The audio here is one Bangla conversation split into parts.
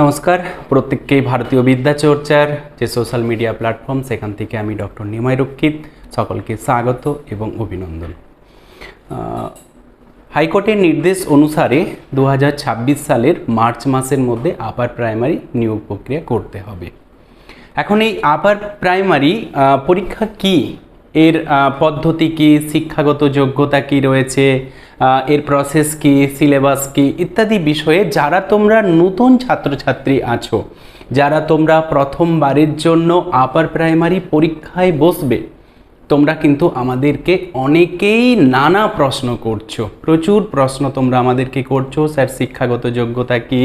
নমস্কার, প্রত্যেককেই ভারতীয় বিদ্যা চর্চার যে সোশ্যাল মিডিয়া প্ল্যাটফর্ম সেখান থেকে আমি ডক্টর নিমাই রক্ষিত। সকলকে স্বাগত এবং অভিনন্দন। হাইকোর্টের নির্দেশ অনুসারে দু হাজার ছাব্বিশ সালের মার্চ মাসের মধ্যে আপার প্রাইমারি নিয়োগ প্রক্রিয়া করতে হবে। এখন এই আপার প্রাইমারি পরীক্ষা কি? এর পদ্ধতি কি? শিক্ষাগত যোগ্যতা কি রয়েছে? এর প্রসেস কি সিলেবাস কি, ইত্যাদি বিষয়ে যারা তোমরা নতুন ছাত্রছাত্রী আছো, যারা তোমরা প্রথমবারের জন্য আপার প্রাইমারি পরীক্ষায় বসবে তোমরা কিন্তু আমাদেরকে অনেকেই নানা প্রশ্ন করছ। প্রচুর প্রশ্ন তোমরা আমাদেরকে করছ। স্যার, শিক্ষাগত যোগ্যতা কি?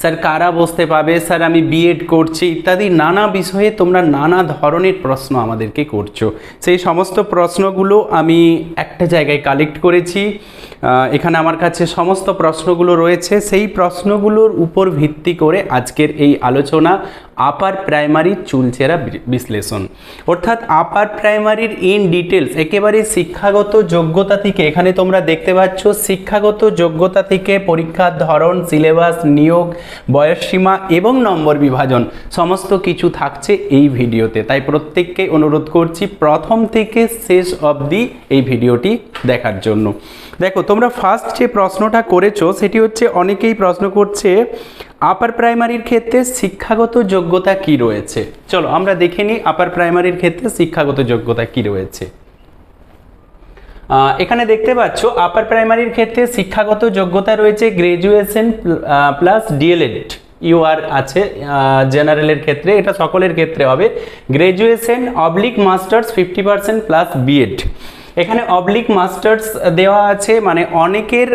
স্যার, কারা বসতে পাবে? স্যার, আমি বিএড করছি। ইত্যাদি নানা বিষয়ে তোমরা নানা ধরনের প্রশ্ন আমাদেরকে করছ। সেই সমস্ত প্রশ্নগুলো আমি একটা জায়গায় কালেক্ট করেছি। এখানে আমার কাছে সমস্ত প্রশ্নগুলো রয়েছে। সেই প্রশ্নগুলোর উপর ভিত্তি করে আজকের এই আলোচনা আপার প্রাইমারি চুলচেরা বিশ্লেষণ। অর্থাৎ আপার প্রাইমারির ইন ডিটেলস একেবারে শিক্ষাগত যোগ্যতা থেকে, এখানে তোমরা দেখতে পাচ্ছ শিক্ষাগত যোগ্যতা থেকে পরীক্ষার ধরন সিলেবাস নিয়োগ বয়সসীমা এবং নম্বর বিভাজন, সমস্ত কিছু থাকছে এই ভিডিওতে। তাই প্রত্যেককে অনুরোধ করছি প্রথম থেকে শেষ অবধি এই ভিডিওটি দেখার জন্য। দেখো, তোমরা ফার্স্ট যে প্রশ্নটা করেছ, সেটি হচ্ছে অনেকেই প্রশ্ন করছে আপার প্রাইমারির ক্ষেত্রে শিক্ষাগত যোগ্যতা কি রয়েছে? চলো আমরা দেখে নিই আপার প্রাইমারির ক্ষেত্রে শিক্ষাগত যোগ্যতা কি রয়েছে। এখানে দেখতে পাচ্ছ আপার প্রাইমারির ক্ষেত্রে শিক্ষাগত যোগ্যতা রয়েছে গ্রাজুয়েশন প্লাস ডিএলএড ইউআর আছে জেনারেলের ক্ষেত্রে, এটা সকলের ক্ষেত্রে হবে। Graduation oblique masters fifty percent plus B Ed এখানে অবলিক মাস্টার্স দেওয়া আছে মানে অনেকের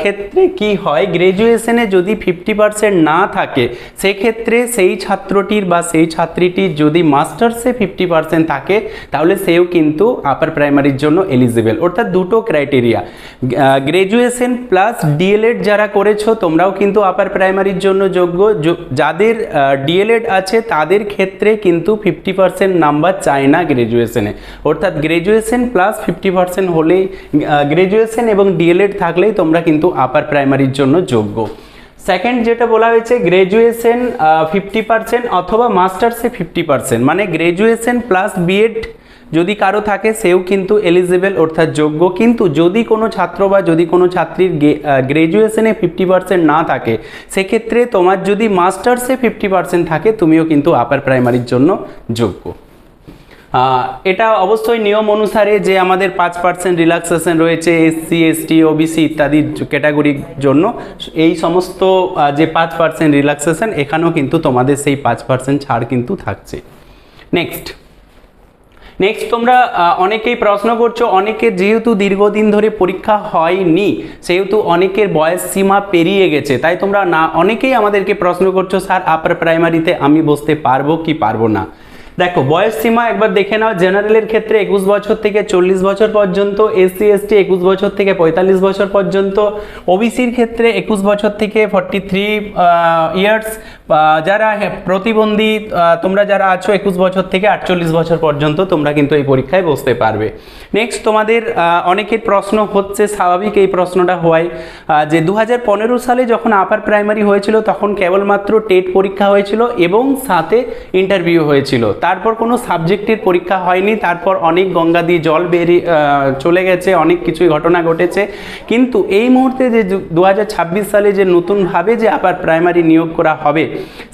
ক্ষেত্রে কি হয় গ্রাজুয়েশনে যদি ফিফটি পার্সেন্ট না থাকে, সেক্ষেত্রে সেই ছাত্রটির বা সেই ছাত্রীটির যদি মাস্টার্সে ফিফটি পার্সেন্ট থাকে, তাহলে সেও কিন্তু আপার প্রাইমারির জন্য এলিজিবল অর্থাৎ দুটো ক্রাইটেরিয়া গ্রাজুয়েশন প্লাস ডিএলএড যারা করেছ, তোমরাও কিন্তু আপার প্রাইমারির জন্য যোগ্য। যাদের ডিএলএড আছে, তাদের ক্ষেত্রে কিন্তু ফিফটি পার্সেন্ট নাম্বার চায় না গ্রাজুয়েশনে অর্থাৎ গ্রাজুয়েশন প্লাস পার্সেন্ট হলেই গ্রাজুয়েশন এবং ডিএলএড থাকলেই তোমরা কিন্তু আপার প্রাইমারির জন্য যোগ্য। সেকেন্ড যেটা বলা হয়েছে গ্রাজুয়েশন ফিফটি পার্সেন্ট অথবা মাস্টার্সে ফিফটি পার্সেন্ট। মানে গ্রাজুয়েশন প্লাস বিএড যদি কারও থাকে, সেও কিন্তু এলিজিবল অর্থাৎ যোগ্য। কিন্তু যদি কোনো ছাত্র বা যদি কোনো ছাত্রীর গ্রাজুয়েশনে ফিফটি পার্সেন্ট না থাকে, সেক্ষেত্রে তোমার যদি মাস্টার্সে ফিফটি পার্সেন্ট থাকে, তুমিও কিন্তু আপার প্রাইমারির জন্য যোগ্য। এটা অবশ্যই নিয়ম অনুসারে যে আমাদের পাঁচ পার্সেন্ট রিল্যাক্সেশন রয়েছে এসসি এসটি ওবিসি ইত্যাদি ক্যাটাগরির জন্য। এই সমস্ত যে পাঁচ পার্সেন্ট রিল্যাক্সেশন এখানেও কিন্তু তোমাদের সেই পাঁচ পার্সেন্ট ছাড় কিন্তু থাকছে। নেক্সট নেক্সট তোমরা অনেকেই প্রশ্ন করছ অনেকের যেহেতু দীর্ঘদিন ধরে পরীক্ষা হয়নি, সেহেতু অনেকের বয়স সীমা পেরিয়ে গেছে, তাই তোমরা না, অনেকেই আমাদেরকে প্রশ্ন করছ, স্যার আপার প্রাইমারিতে আমি বসতে পারব কি পারব না? দেখো বয়স সীমা একবার দেখে নাও জেনারেলের ক্ষেত্রে একুশ বছর থেকে চল্লিশ বছর পর্যন্ত এসসি এসটি একুশ বছর থেকে পঁয়তাল্লিশ বছর পর্যন্ত ওবিসির ক্ষেত্রে একুশ বছর থেকে ফর্টি থ্রি ইয়ার্স যারা প্রতিবন্ধী তোমরা যারা আছো একুশ বছর থেকে আটচল্লিশ বছর পর্যন্ত তোমরা কিন্তু এই পরীক্ষায় বসতে পারবে। নেক্সট তোমাদের অনেকের প্রশ্ন হচ্ছে স্বাভাবিক এই প্রশ্নটা আহ, যে দু হাজার পনেরো সালে যখন আপার প্রাইমারি হয়েছিল তখন কেবলমাত্র টেট পরীক্ষা হয়েছিল এবং সাথে ইন্টারভিউ হয়েছিল। তারপর কোনো সাবজেক্টের পরীক্ষা হয়নি, তারপর অনেক গঙ্গা দিয়ে জল বেরিয়ে চলে গেছে, অনেক কিছুই ঘটনা ঘটেছে। কিন্তু এই মুহূর্তে যে দু হাজার ছাব্বিশ সালে যে নতুনভাবে যে আপার প্রাইমারি নিয়োগ করা হবে,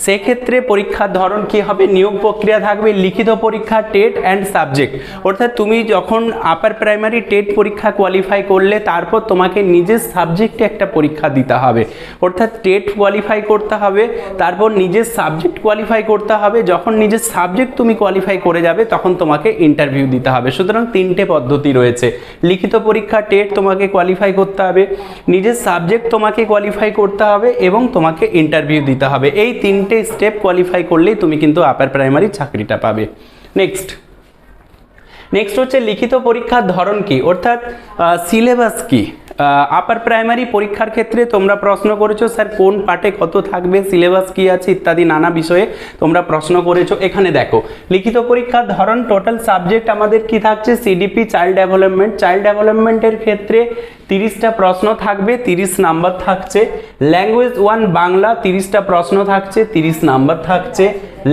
সেক্ষেত্রে পরীক্ষার ধরন কি হবে, নিয়োগ প্রক্রিয়া থাকবে, লিখিত পরীক্ষা, টেট অ্যান্ড সাবজেক্ট। অর্থাৎ তুমি যখন আপার প্রাইমারি টেট পরীক্ষা কোয়ালিফাই করলে, তারপর তোমাকে নিজের সাবজেক্টে একটা পরীক্ষা দিতে হবে। অর্থাৎ টেট কোয়ালিফাই করতে হবে, তারপর নিজের সাবজেক্ট কোয়ালিফাই করতে হবে, যখন নিজের সাবজেক্ট তুমি কোয়ালিফাই করে যাবে, তখন তোমাকে ইন্টারভিউ দিতে হবে। সুতরাং তিনটে পদ্ধতি রয়েছে। লিখিত পরীক্ষা টেট তোমাকে কোয়ালিফাই করতে হবে, নিজের সাবজেক্ট তোমাকে কোয়ালিফাই করতে হবে এবং তোমাকে ইন্টারভিউ দিতে হবে। এই তিনটে স্টেপ কোয়ালিফাই করলেই তুমি কিন্তু আপার প্রাইমারি চাকরিটা পাবে। নেক্সট নেক্সট হচ্ছে লিখিত পরীক্ষার ধরন কি? অর্থাৎ সিলেবাস কি? আপার প্রাইমারি পরীক্ষার ক্ষেত্রে তোমরা প্রশ্ন করেছ, স্যার, কোন পার্টে কত থাকবে সিলেবাস কি আছে? ইত্যাদি নানা বিষয়ে তোমরা প্রশ্ন করেছ। এখানে দেখো, লিখিত পরীক্ষার ধরন টোটাল সাবজেক্ট আমাদের কি থাকছে? সিডিপি চাইল্ড ডেভেলপমেন্ট চাইল্ড ডেভেলপমেন্টের ক্ষেত্রে তিরিশটা প্রশ্ন থাকবে, তিরিশ নাম্বার থাকছে। ল্যাঙ্গুয়েজ ওয়ান বাংলা, তিরিশটা প্রশ্ন থাকছে, তিরিশ নাম্বার থাকছে।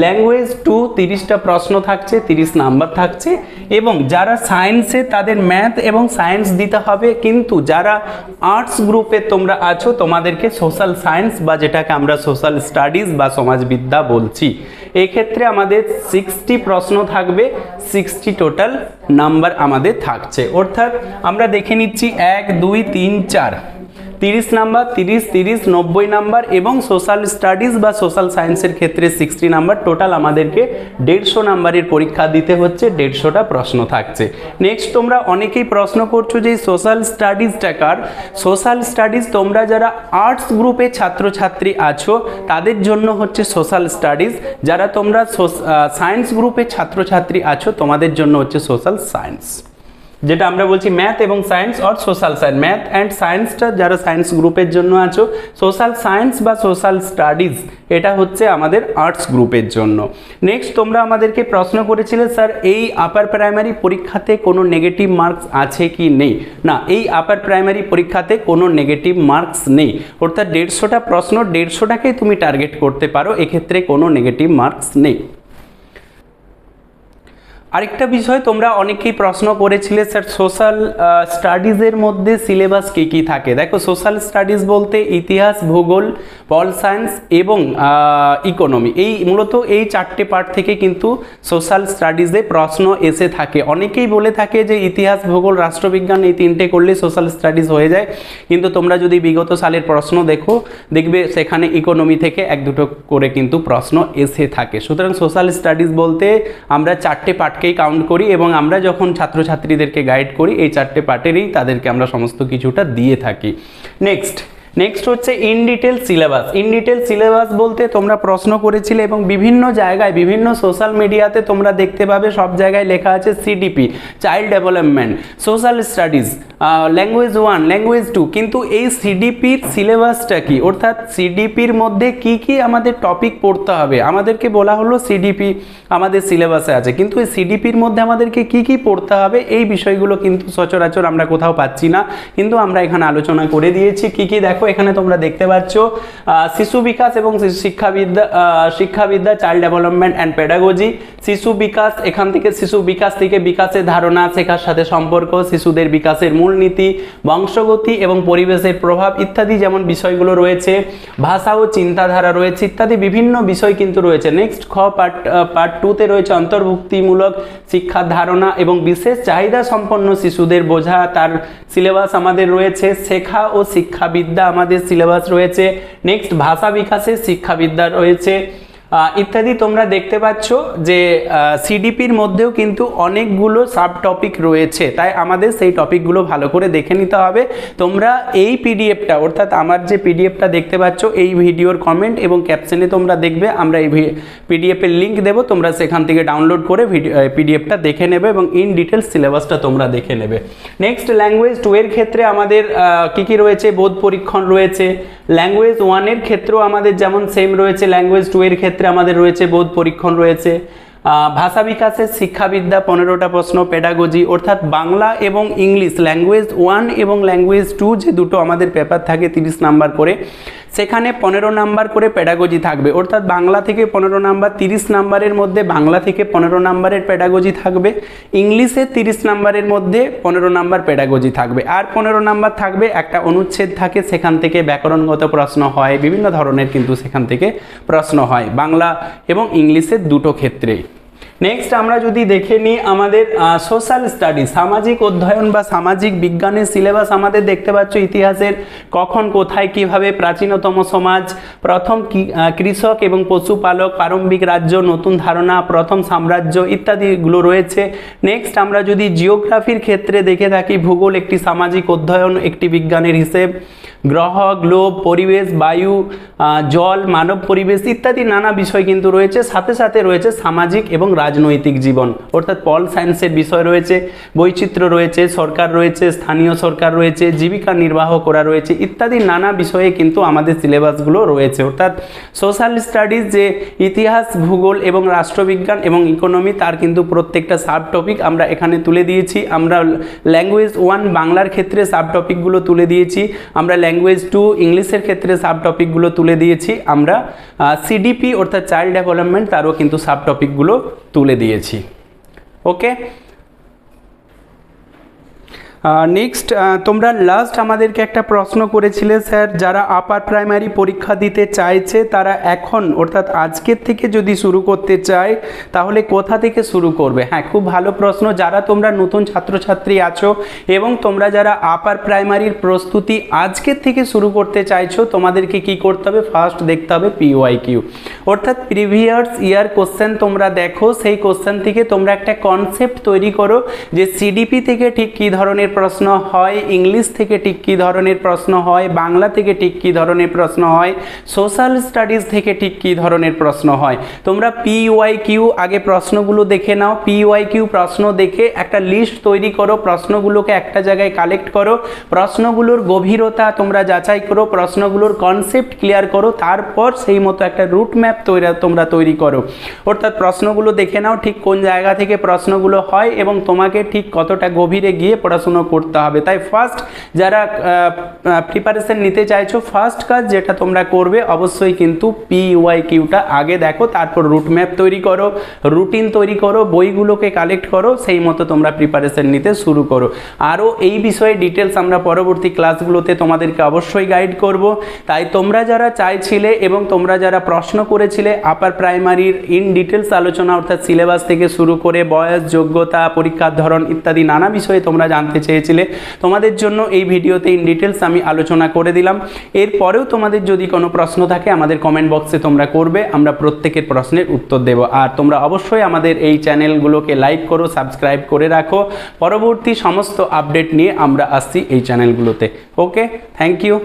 ল্যাঙ্গুয়েজ টু তিরিশটা প্রশ্ন থাকছে, তিরিশ নাম্বার থাকছে। এবং যারা সায়েন্সে তাদের ম্যাথ এবং সায়েন্স দিতে হবে, কিন্তু যারা আর্টস গ্রুপে তোমরা আছো, তোমাদেরকে সোশ্যাল সায়েন্স বা যেটাকে আমরা সোশ্যাল স্টাডিজ বা সমাজবিদ্যা বলছি। এক্ষেত্রে আমাদের সিক্সটি প্রশ্ন থাকবে সিক্সটি টোটাল নাম্বার আমাদের থাকছে। অর্থাৎ আমরা দেখে নিচ্ছি এক দুই, তিন, চার। তিরিশ নাম্বার, তিরিশ তিরিশ, নব্বই নাম্বার এবং সোশ্যাল স্টাডিজ বা সোশ্যাল সায়েন্সের ক্ষেত্রে সিক্সটি নাম্বার টোটাল আমাদেরকে দেড়শো নাম্বারের পরীক্ষা দিতে হচ্ছে, দেড়শোটা প্রশ্ন থাকছে। নেক্সট তোমরা অনেকেই প্রশ্ন করছ যে সোশ্যাল স্টাডিজটা কার? সোশ্যাল স্টাডিজ তোমরা যারা আর্টস গ্রুপে ছাত্রছাত্রী আছো, তাদের জন্য হচ্ছে সোশ্যাল স্টাডিজ যারা তোমরা সায়েন্স গ্রুপে ছাত্রছাত্রী আছো, তোমাদের জন্য হচ্ছে সোশ্যাল সায়েন্স যেটা আমরা বলছি ম্যাথ এবং science or social science math and সায়েন্সটা যারা সায়েন্স গ্রুপের জন্য আছো সোশ্যাল সায়েন্স বা সোশ্যাল স্টাডিজ এটা হচ্ছে আমাদের আর্টস গ্রুপের জন্য। নেক্সট তোমরা আমাদেরকে প্রশ্ন করেছিলে, স্যার, এই আপার প্রাইমারি পরীক্ষাতে কোনো নেগেটিভ মার্কস আছে কি নেই? না, এই আপার প্রাইমারি পরীক্ষাতে কোনো নেগেটিভ মার্কস নেই। অর্থাৎ দেড়শোটা প্রশ্ন, দেড়শোটাকেই তুমি টার্গেট করতে পারো, এক্ষেত্রে কোনো নেগেটিভ মার্কস নেই। আরেকটা বিষয়, তোমরা অনেকেই প্রশ্ন করেছিলে, স্যার সোশ্যাল স্টাডিজের মধ্যে সিলেবাস কী কী থাকে? দেখো সোশ্যাল স্টাডিজ বলতে ইতিহাস, ভূগোল পল সায়েন্স এবং ইকোনমি এই মূলত এই চারটে পার্ট থেকে কিন্তু সোশ্যাল স্টাডিজে প্রশ্ন এসে থাকে। অনেকেই বলে থাকে যে ইতিহাস, ভূগোল, রাষ্ট্রবিজ্ঞান এই তিনটে করলে সোশ্যাল স্টাডিজ হয়ে যায়। কিন্তু তোমরা যদি বিগত সালের প্রশ্ন দেখো, দেখবে সেখানে ইকোনমি থেকে এক দুটো করে কিন্তু প্রশ্ন এসে থাকে। সুতরাং সোশ্যাল স্টাডিজ বলতে আমরা চারটে পার্ট পার্টকেই কাউন্ট করি এবং আমরা যখন ছাত্রছাত্রীদেরকে গাইড করি, এই চারটে পার্টেরই তাদেরকে আমরা সমস্ত কিছুটা দিয়ে থাকি। নেক্সট নেক্সট হচ্ছে in detail syllabus in detail syllabus বলতে তোমরা প্রশ্ন করেছিলে এবং বিভিন্ন জায়গায়, বিভিন্ন সোশ্যাল মিডিয়াতে তোমরা দেখতে পাবে, সব জায়গায় লেখা আছে CDP child development social studies language one language two কিন্তু এই সিডিপির সিলেবাসটা কি? অর্থাৎ সিডিপির মধ্যে কি কি আমাদের টপিক পড়তে হবে? আমাদেরকে বলা হলো সিডিপি আমাদের সিলেবাসে আছে। কিন্তু এই সিডিপির মধ্যে আমাদেরকে কি কি পড়তে হবে? এই বিষয়গুলো কিন্তু সচরাচর আমরা কোথাও পাচ্ছি না। কিন্তু আমরা এখানে আলোচনা করে দিয়েছি কি কি দেখো এখানে তোমরা দেখতে পাচ্ছ শিশু বিকাশ এবং শিক্ষাবিদ্যা শিক্ষাবিদ্যা চাইল্ড ডেভেলপমেন্ট অ্যান্ড পেডাগোজি শিশু বিকাশ, এখান থেকে শিশু বিকাশ থেকে বিকাশের ধারণা শেখার সাথে সম্পর্ক, শিশুদের বিকাশের মূলনীতি, বংশগতি এবং পরিবেশের প্রভাব ইত্যাদি যেমন বিষয়গুলো রয়েছে, ভাষা ও চিন্তাধারা রয়েছে ইত্যাদি বিভিন্ন বিষয় কিন্তু রয়েছে। নেক্সট খ পার্ট পার্ট টুতে রয়েছে অন্তর্ভুক্তিমূলক শিক্ষার ধারণা এবং বিশেষ চাহিদা সম্পন্ন শিশুদের বোঝা। তার সিলেবাস আমাদের রয়েছে শেখা ও শিক্ষাবিদ্যা। আমাদের সিলেবাস রয়েছে। নেক্সট ভাষা বিকাশের শিক্ষাবিদ্যা রয়েছে। ইত্যাদি তোমরা দেখতে পাচ্ছ যে সিডিপির মধ্যেও কিন্তু অনেকগুলো সাব টপিক রয়েছে। তাই আমাদের সেই টপিকগুলো ভালো করে দেখে নিতে হবে। তোমরা এই পিডিএফটা অর্থাৎ আমার যে পিডিএফটা দেখতে পাচ্ছ, এই ভিডিওর কমেন্ট এবং ক্যাপশনে তোমরা দেখবে, আমরা এই পিডিএফের লিঙ্ক দেবো, তোমরা সেখান থেকে ডাউনলোড করে পিডিএফটা দেখে নেবে এবং ইন ডিটেলস সিলেবাসটা তোমরা দেখে নেবে। নেক্সট ল্যাঙ্গুয়েজ টু এর ক্ষেত্রে আমাদের কী কী রয়েছে? বোধ পরীক্ষণ রয়েছে। ল্যাঙ্গুয়েজ ওয়ানের ক্ষেত্রেও আমাদের যেমন সেম রয়েছে ল্যাঙ্গুয়েজ টু এর ক্ষেত্রে আমাদের রয়েছে, বোধ পরীক্ষণ রয়েছে। ভাষা বিকাশের শিক্ষাবিদ্যা পনেরোটা প্রশ্ন পেডাগোজি অর্থাৎ বাংলা এবং ইংলিশ ল্যাঙ্গুয়েজ ওয়ান এবং ল্যাঙ্গুয়েজ টু যে দুটো আমাদের পেপার থাকে তিরিশ নাম্বার করে। সেখানে পনেরো নাম্বার করে প্যাডাগোজি থাকবে। অর্থাৎ বাংলা থেকে পনেরো নাম্বার, তিরিশ নাম্বারের মধ্যে বাংলা থেকে পনেরো নাম্বারের প্যাডাগোজি থাকবে। ইংলিশে তিরিশ নাম্বারের মধ্যে পনেরো নাম্বার প্যাডাগোজি থাকবে। আর পনেরো নাম্বার থাকবে, একটা অনুচ্ছেদ থাকে, সেখান থেকে ব্যাকরণগত প্রশ্ন হয়, বিভিন্ন ধরনের কিন্তু সেখান থেকে প্রশ্ন হয়। বাংলা এবং ইংলিশের দুটো ক্ষেত্রেই। নেক্সট আমরা যদি দেখে নিই আমাদের সোশ্যাল স্টাডি সামাজিক অধ্যয়ন বা সামাজিক বিজ্ঞানের সিলেবাস আমাদের দেখতে পাচ্ছ ইতিহাসের কখন, কোথায়, কীভাবে প্রাচীনতম সমাজ, প্রথম কৃষক এবং পশুপালক, প্রারম্ভিক রাজ্য, নতুন ধারণা, প্রথম সাম্রাজ্য ইত্যাদিগুলো রয়েছে। নেক্সট আমরা যদি জিওগ্রাফির ক্ষেত্রে দেখে থাকি, ভূগোল একটি সামাজিক অধ্যয়ন, একটি বিজ্ঞানের হিসেব, গ্রহ গ্লোব পরিবেশ, বায়ু জল, মানব পরিবেশ ইত্যাদি নানা বিষয় কিন্তু রয়েছে। সাথে সাথে রয়েছে সামাজিক এবং রাজ রাজনৈতিক জীবন। অর্থাৎ পল সায়েন্সের বিষয় রয়েছে, বৈচিত্র্য রয়েছে, সরকার রয়েছে, স্থানীয় সরকার রয়েছে, জীবিকা নির্বাহ করা রয়েছে, ইত্যাদি নানা বিষয়ে কিন্তু আমাদের সিলেবাসগুলো রয়েছে। অর্থাৎ সোশ্যাল স্টাডিজ যে ইতিহাস, ভূগোল এবং রাষ্ট্রবিজ্ঞান এবং ইকোনমি, তার কিন্তু প্রত্যেকটা সাব টপিক আমরা এখানে তুলে দিয়েছি। আমরা ল্যাঙ্গুয়েজ ওয়ান বাংলার ক্ষেত্রে সাব টপিকগুলো তুলে দিয়েছি। আমরা ল্যাঙ্গুয়েজ টু ইংলিশের ক্ষেত্রে সাব টপিকগুলো তুলে দিয়েছি। আমরা সিডিপি অর্থাৎ চাইল্ড ডেভেলপমেন্ট, তারও কিন্তু সাব টপিকগুলো তুলে দিয়েছি। ওকে নেক্সট তোমরা লাস্ট আমাদেরকে একটা প্রশ্ন করেছিলে, স্যার, যারা আপার প্রাইমারি পরীক্ষা দিতে চাইছে, তারা এখন, অর্থাৎ আজকের থেকে যদি শুরু করতে চায়, তাহলে কোথা থেকে শুরু করবে? হ্যাঁ খুব ভালো প্রশ্ন। যারা তোমরা নতুন ছাত্রছাত্রী আছো এবং তোমরা যারা আপার প্রাইমারির প্রস্তুতি আজকের থেকে শুরু করতে চাইছো, তোমাদেরকে কি করতে হবে? ফার্স্ট দেখতে হবে পিওয়াই কিউ অর্থাৎ প্রিভিয়াস ইয়ার কোশ্চেন তোমরা দেখো, সেই কোশ্চেন থেকে তোমরা একটা কনসেপ্ট তৈরি করো যে সিডিপি থেকে ঠিক কী ধরনের প্রশ্ন হয়, ইংলিশ থেকে ঠিক কী ধরনের প্রশ্ন হয়, বাংলা থেকে ঠিক কী ধরনের প্রশ্ন হয় সোশ্যাল স্টাডিজ থেকে ঠিক কী ধরনের প্রশ্ন হয়। তোমরা পিওয়াই কিউ আগে প্রশ্নগুলো দেখে নাও। পিওয়াই কিউ প্রশ্ন দেখে একটা লিস্ট তৈরি করো, প্রশ্নগুলোকে একটা জায়গায় কালেক্ট করো, প্রশ্নগুলোর গভীরতা তোমরা যাচাই করো, প্রশ্নগুলোর কনসেপ্ট ক্লিয়ার করো, তারপর সেই মতো একটা রুট ম্যাপ তৈরি তোমরা তৈরি করো। অর্থাৎ প্রশ্নগুলো দেখে নাও ঠিক কোন জায়গা থেকে প্রশ্নগুলো হয় এবং তোমাকে ঠিক কতটা গভীরে গিয়ে পড়াশুনো করতে হবে। তাই ফার্স্ট যারা প্রিপারেশন নিতে চাইছো ফার্স্ট কাজ যেটা তোমরা করবে, অবশ্যই কিন্তু পিওয়াই কিউটা আগে দেখো, তারপর রুট ম্যাপ তৈরি করো রুটিন তৈরি করো, বইগুলোকে কালেক্ট করো, সেই মতো তোমরা প্রিপারেশন নিতে শুরু করো। আরও এই বিষয়ে ডিটেলস আমরা পরবর্তী ক্লাসগুলোতে তোমাদেরকে অবশ্যই গাইড করব। তাই তোমরা যারা চাইছিলে এবং তোমরা যারা প্রশ্ন করেছিলে আপার প্রাইমারির ইন ডিটেলস আলোচনা অর্থাৎ সিলেবাস থেকে শুরু করে বয়স, যোগ্যতা, পরীক্ষার ধরন ইত্যাদি নানা বিষয়ে তোমরা জানতে চেয়েছিলে। তোমাদের জন্য এই ভিডিওতে ইন ডিটেলস আমি আলোচনা করে দিলাম। এরপরেও তোমাদের যদি কোনো প্রশ্ন থাকে, আমাদের কমেন্ট বক্সে তোমরা করবে, আমরা প্রত্যেকের প্রশ্নের উত্তর দেব। আর তোমরা অবশ্যই আমাদের এই চ্যানেলগুলোকে লাইক করো সাবস্ক্রাইব করে রাখো। পরবর্তী সমস্ত আপডেট নিয়ে আমরা আসছি এই চ্যানেলগুলোতে। Okay thank you